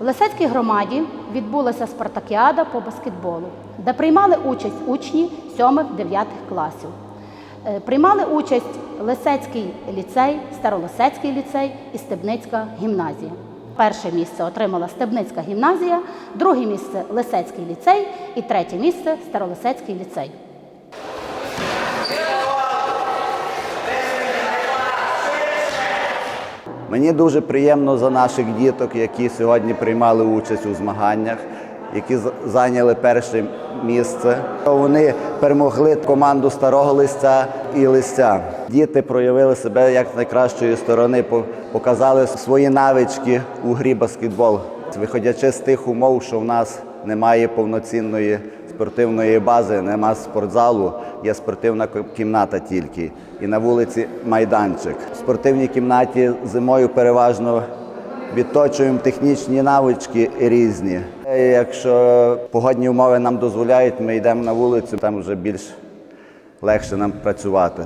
В Лисецькій громаді відбулася спартакіада по баскетболу, де приймали участь учні 7-9 класів. Е, Приймали участь Лисецький ліцей, Старолисецький ліцей і Стебницька гімназія. Перше місце отримала Стебницька гімназія, друге місце Лисецький ліцей і третє місце Старолисецький ліцей. Мені дуже приємно за наших діток, які сьогодні приймали участь у змаганнях, які зайняли перше місце. Вони перемогли команду старого листя і листя. Діти проявили себе як з найкращої сторони, показали свої навички у грі баскетбол, виходячи з тих умов, що в нас немає повноцінної спортивної бази, нема спортзалу, є спортивна кімната тільки. І на вулиці майданчик. В спортивній кімнаті зимою переважно відточуємо технічні навички різні. Е, Якщо погодні умови нам дозволяють, ми йдемо на вулицю, там вже більш легше нам працювати.